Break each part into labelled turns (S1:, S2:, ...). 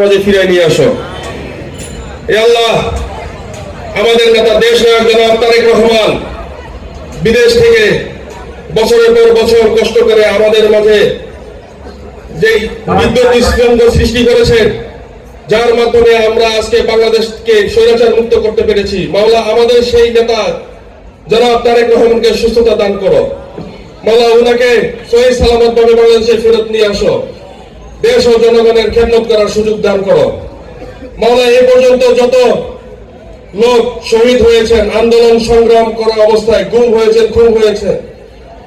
S1: মাঝে ফিরে নিয়ে আসো। এ আল্লাহ, আমাদের নেতা, দেশ নায়ক জনাব তারেক রহমান, বিদেশ থেকে বছরের পর বছর কষ্ট করে আমাদের মাঝে যে বিদ্যুৎ নিঃসঙ্গ সৃষ্টি করেছেন, যার মাধ্যমে আমরা আজকে বাংলাদেশকে স্বৈরাচার মুক্ত করতে পেরেছি। মাওলা, আমাদের সেই নেতা জনাব তারেক রহমানকে সুস্থতা দান করো। মাওলা ওনাকে সহি সালামত ভাবে বাংলাদেশে ফেরত নিয়ে আসো। দেশ ও জনগণের খেদমত করার সুযোগ দান করো। মাওলা এ পর্যন্ত যত লোক শহীদ হয়েছেন, আন্দোলন সংগ্রাম করা অবস্থায় গুম হয়েছেন, খুন হয়েছে,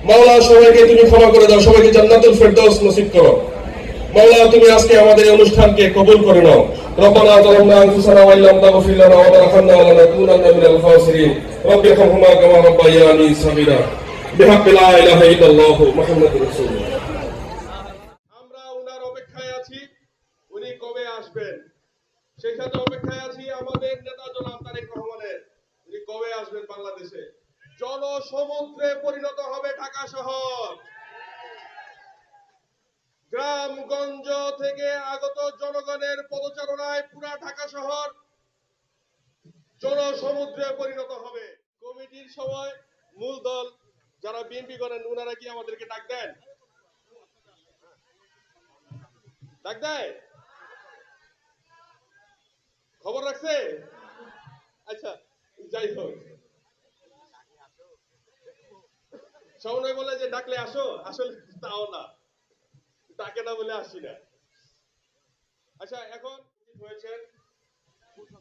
S1: মাওলা, সবাইকে তুমি ক্ষমা করে দাও, সবাইকে জান্নাতুল ফেরদৌস নসিব করো। মাওলা, তুমি আজকে আমাদের এই অনুষ্ঠানকে কবুল করে নাও। রব্বানা যালামনা আনফুসানা ওয়া ইল্লাম তাগফির লানা ওয়া তারহামনা লানাকুনান্না মিনাল খাসিরিন। রব্বি ইরহামহুমা কামা রাব্বায়ানি সাগীরা। বিহাক্কি লা ইলাহা ইল্লাল্লাহ মুহাম্মাদুর রাসূলুল্লাহ। আসবেন। সেই সাথে অপেক্ষায় আছি আমাদের নেতা জনাব তারেক রহমানের। উনি কবে আসবেন বাংলাদেশে? জনসমুদ্রে পরিণত হবে ঢাকা শহর। গ্রামগঞ্জ থেকে আগত জনগণের পদচারণায় পুরা ঢাকা শহর জনসমুদ্রে পরিণত হবে। কমিটির সময় মূল দল যারা বিএনপি করেন ওনারা কি আমাদেরকে ডাক দেন? ডাক দেয়? খবর রাখছে? আচ্ছা যাই হোক। সমন্বয় বলে যে, ডাকলে আসো, আসলে তাও না। ডাকে না বলে আসি না। আচ্ছা এখন হয়েছেন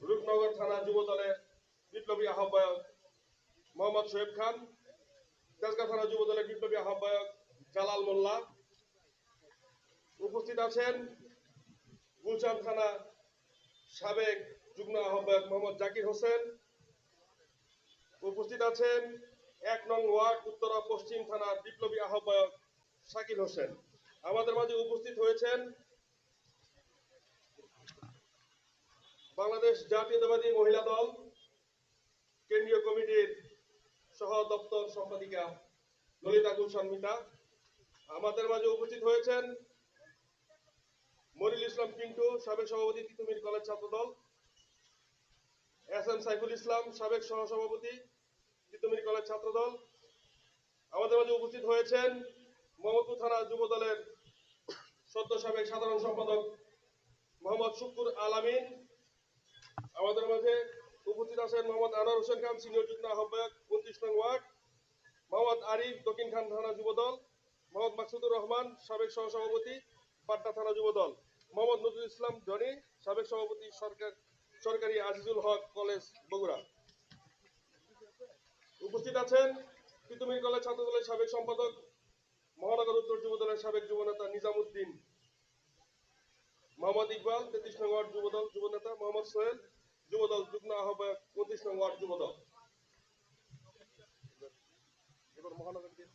S1: রূপনগর থানা যুব দলের বিপ্লবী আহ্বায়ক মোহাম্মদ সোহেব খান তেজগাঁ থানা যুব দলের বিপ্লবী আহ্বায়ক জালাল মোল্লা। উপস্থিত আছেন গুলশান থানা সাবেক যুগ্ম আহ্বায়ক মোহাম্মদ জাকির হোসেন। উপস্থিত আছেন এক নং ওয়ার্ড, উত্তরা পশ্চিম থানার বিপ্লবী আহ্বায়ক শাকিল হোসেন। আমাদের মাঝে উপস্থিত হয়েছেন বাংলাদেশ জাতীয়তাবাদী মহিলা দল, কেন্দ্রীয় কমিটির সহ দপ্তর সম্পাদিকা ললিতা গুলশান মিতা। আমাদের মাঝে উপস্থিত হয়েছেন মনিরুল ইসলাম পিন্টু সাবেক সভাপতি Titumir college Chhatradal. S M Saiful Islam, সাবেক সহসভাপতি তিতুমির কলেজ ছাত্রদল। আমাদের মাঝে উপস্থিত হয়েছেন মোহাম্মদপুর থানা যুব দলের সদ্য সাবেক সাধারণ সম্পাদক মোহাম্মদ শুকুর আলামিন। আমাদের মাঝে উপস্থিত আছেন মোহাম্মদ আনোয়ার হোসেন খান, সিনিয়র যুগ্ম আহ্বায়ক, উনত্রিশ নং ওয়ার্ড। মোহাম্মদ আরিফ দক্ষিণ খান থানা যুব দল মোহাম্মদ মাকসুদুর রহমান, সাবেক সহসভাপতি। পাটনা থানা যুব দল মোহাম্মদ নজরুল ইসলাম জনি সাবেক সভাপতি সরকার সরকারি আজিজুল হক কলেজ বগুড়া। উপস্থিত আছেন তিতুমির কলেজ ছাত্র দলের সাবেক সম্পাদক, মহানগর উত্তর যুব দলের সাবেক যুব নেতা নিজামুদ্দিন, মোহাম্মদ ইকবাল তেত্রিশ নং ওয়ার্ড যুব দল যুব নেতা মোহাম্মদ সোহেল যুব দল যুগ্ম আহ্বায়ক পঁচিশ নং ওয়ার্ড যুব দল এবার মহানগর দিয়ে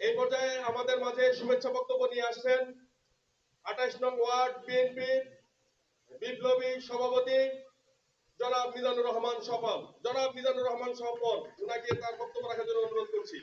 S1: এই পর্যায়ে আমাদের মাঝে শুভেচ্ছা বক্তব্য নিয়ে আসছেন আঠাশ নং ওয়ার্ড বিএনপির বিপ্লবী সভাপতি জনাব মিজানুর রহমান সফল। জনাব মিজানুর রহমান সফল। ওনাকে তার বক্তব্য রাখার জন্য অনুরোধ করছি।